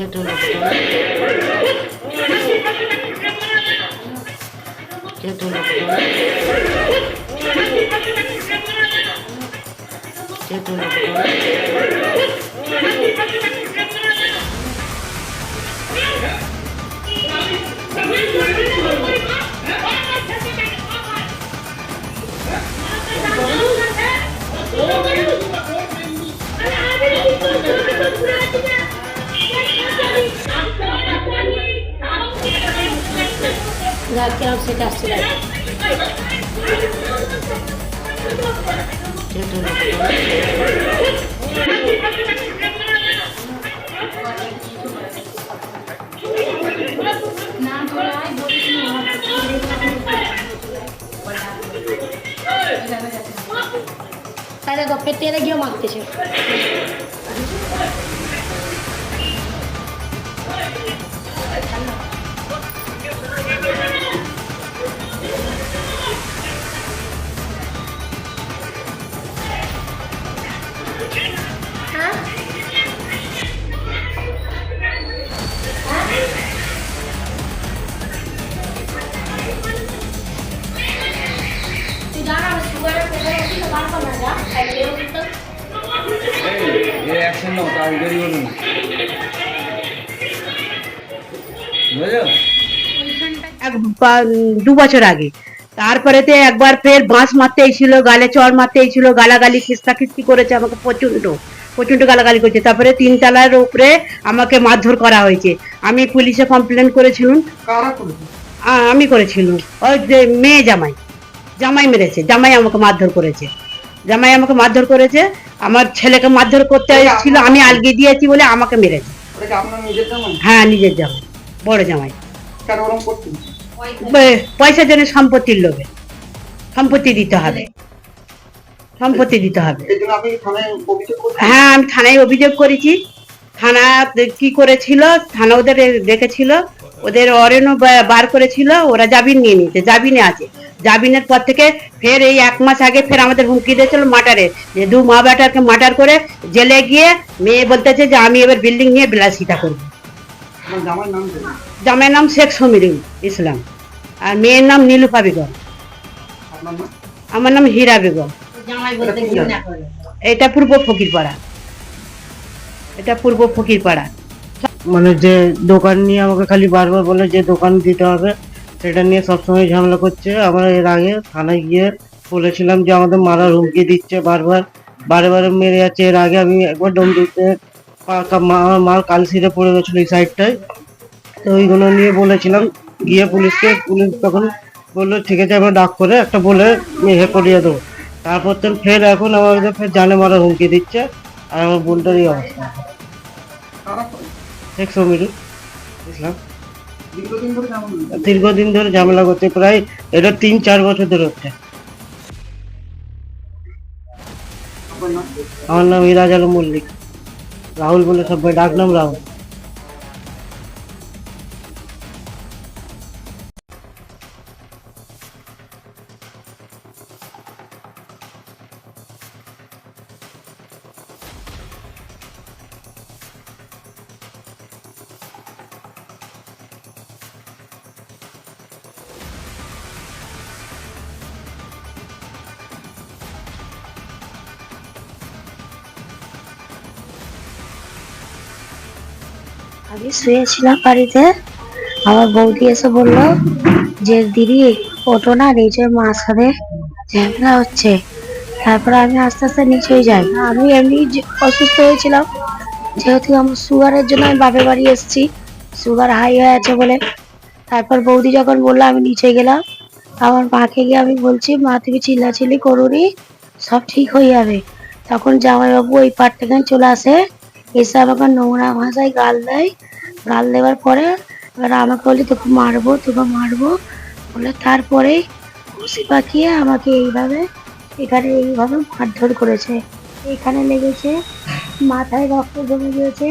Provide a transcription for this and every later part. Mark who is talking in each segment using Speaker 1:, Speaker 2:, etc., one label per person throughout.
Speaker 1: কেটে নেব কেটে নেব কেটে নেব
Speaker 2: যাকে আমার সেটা আসছে না। দেখো পেটে গিয়ে মারতেছে
Speaker 3: নাও তার দেরি হলো না বুঝলো
Speaker 4: দু বছর আগে। তারপরেতে একবার ফের বাঁশ মারতে এসেছিল গালে চর মারতে এসেছিল গালাগালি খিস্তা খিস্তি করেছে আমাকে প্রচণ্ড প্রচণ্ড গালাগালি করেছে। তারপরে তিনতলার উপরে আমাকে মারধর করা হয়েছে। আমি পুলিশে কমপ্লেন করেছিলাম। আমি করেছিলাম। ওই যে মেয়ে জামাই জামাই মেরেছে জামাই আমাকে মারধর করেছে। জামাই আমাকে মারধর করেছে আমার ছেলেকে মারধর করতে ছিল আমি আলগি দিয়েছি বলে আমাকে মেরেছে। হ্যাঁ নিজের জামাই বড় জামাই। পয়সার জন্য সম্পত্তির লোভে। সম্পত্তি দিতে হবে। সম্পত্তি দিতে হবে। হ্যাঁ আমি থানায় অভিযোগ করেছি। থানা কি করেছিল? থানা ওদের দেখেছিল। ওদের অরেনও বার করেছিল। ওরা জামিন নিয়ে নিতে জামিনে আছে। জামিনের পর থেকে ফের এই এক মাস আগে ফের আমাদের হুমকি দিয়েছিল মার্টারে যে দু মা বেটারকে মার্টার করে জেলে গিয়ে মেয়ে বলতেছে যে আমি এবার বিল্ডিং নিয়ে বিলাসিতা করব।
Speaker 5: আমার জামাইয়ের নাম
Speaker 4: শেখ সমীরুল ইসলাম। আর মেয়ের নাম নীলুফা বেগম। আমার নাম হীরা বেগম। এটা পূর্ব ফকিরপাড়া। এটা পূর্ব ফকিরপাড়া।
Speaker 6: মানে যে দোকান নিয়ে আমাকে খালি বারবার বলে যে দোকান দিতে হবে সেটা নিয়ে সবসময় ঝামেলা করছে। আমরা এর আগে থানায় গিয়ে বলেছিলাম যে আমাদের মারার হুমকি দিচ্ছে বারবার। বারে বারে মেরে যাচ্ছে। এর আগে আমি একবার ডমডিতে আমার মাল কালসিরে পড়ে গেছিল এই সাইডটায়। তো ওইগুলো নিয়ে বলেছিলাম। গিয়ে পুলিশকে পুলিশ তখন বলল ঠিক আছে আমরা ডাক করে একটা বলে মেহে করিয়ে দেবো। তারপর তো ফের এখন আমাদের ফের জানে মারার হুমকি দিচ্ছে। আর আমার বোনটারই অবস্থা। শেখ সমীরুল ইসলাম
Speaker 5: দীর্ঘদিন ধরে
Speaker 6: ঝামেলা করছে? প্রায় এটা তিন চার বছর ধরে হচ্ছে। আমার নাম ইরাজ আলম মল্লিক। রাহুল বলে সবাই ডাকনাম রাহুল।
Speaker 7: আমি শুয়েছিলাম বাড়িতে। আমার বৌদি এসে বলল, যে দিদি, ওঠো না নিচে সাথে ঝামেলা হচ্ছে। তারপরে আমি আস্তে আস্তে নিচেই যাই। আমি এমনি অসুস্থ হয়েছিলাম। যেহেতু আমার সুগারের জন্য আমি বাপের বাড়ি এসেছি, সুগার হাই হয়ে আছে বলে। তারপর বৌদি যখন বলল, আমি নিচে গেলাম। আমার মাকে গিয়ে আমি বলছি, মা, তুমি চিল্লাচিল্লি করুনি, সব ঠিক হয়ে যাবে। তখন জামাইবাবু ওই পার থেকে চলে আসে। এসে আমাকে নোংরা ভাষায় গাল দেয়। গাল দেওয়ার পরে এবার আমাকে বলি তোকে মারবো তোকে মারবো। বলে তারপরে খুশি পাকিয়ে আমাকে এইভাবে এখানে এইভাবে মারধর করেছে। এখানে লেগেছে মাথায় রক্ত জমে গিয়েছে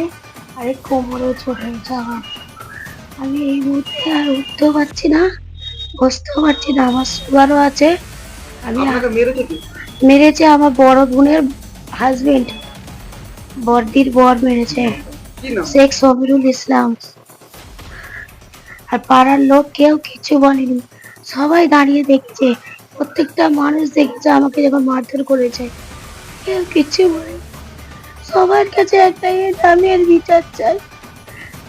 Speaker 7: আর এই কোমরেও ছোট হয়েছে আমার। আমি এই মুহূর্তে আর উঠতেও পারছি না বসতেও পারছি না আমার সুগারও আছে। আমি
Speaker 5: মেরেছে
Speaker 7: আমার বড় বোনের হাজবেন্ড বর্দির বর মেরেছে। শেখ সবিরুল ইসলাম। আর পাড়ার লোক কেউ কিছু বলেনি। সবাই দাঁড়িয়ে দেখছে। প্রত্যেকটা মানুষ দেখছে আমাকে যখন মারধর করেছে। কেউ কিছু বলেনি। সবার কাছে একটাই আমি এর বিচার চাই।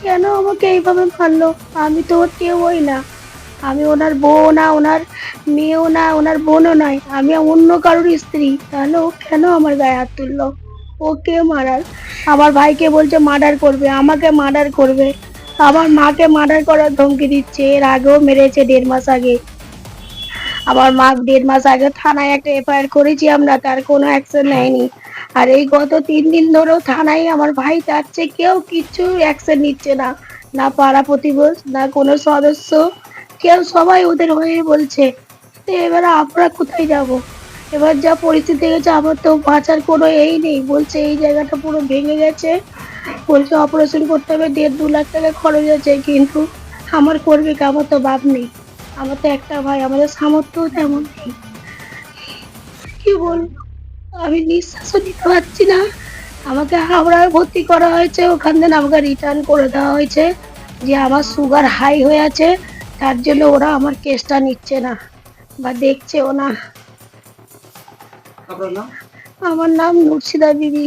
Speaker 7: কেন আমাকে এইভাবে মারলো? আমি তো ওর কেউ কেউই না। আমি ওনার বউ না, ওনার মেয়েও না, ওনার বোনও নয়। আমি অন্য কারোর স্ত্রী। তাহলে ও কেন আমার গায়ে হাত তুললো? ও কে মারার। আমার ভাইকে বলছে মার্ডার করবে, আমাকে মার্ডার করবে। আমার মাকে মার্ডার করার ধমকি দিচ্ছে। এর আগেও মেরেছে দেড় মাস আগে। আমার মা দেড় মাস আগে থানায় একটা এফআইআর করেছি আমরা, তার কোনো অ্যাকশন নেয়নি। আর এই গত তিন দিন ধরেও থানায় আমার ভাই যাচ্ছে, কেউ কিছু অ্যাকশন নিচ্ছে না। না পাড়া প্রতিবেশ, না কোনো সদস্য, কেউ সবাই ওদের হয়ে বলছে এবার আমরা কোথায় যাব? এবার যা পরিস্থিতি গেছে আমার তো বাঁচার কোনো এই নেই। বলছে, এই জায়গাটা পুরো ভেঙে গেছে। বলছে অপারেশন করতে হবে, দেড় দু লাখ টাকা খরচ আছে, কিন্তু আমার করবে আমার তো বাপ নেই। আমার তো একটা ভাই, আমাদের সামর্থ্যও তেমন নেই। কি বলব? আমি নিঃশ্বাসও নিতে পারছি না। আমাকে হাওড়ায় ভর্তি করা হয়েছে, ওখান থেকে আমাকে রিটার্ন করে দেওয়া হয়েছে। যে আমার সুগার হাই হয়ে আছে, তার জন্য ওরা আমার কেসটা নিচ্ছে না। বা দেখছেও না।
Speaker 5: আপনার নাম?
Speaker 7: আমার নাম মুর্শিদা বিবি।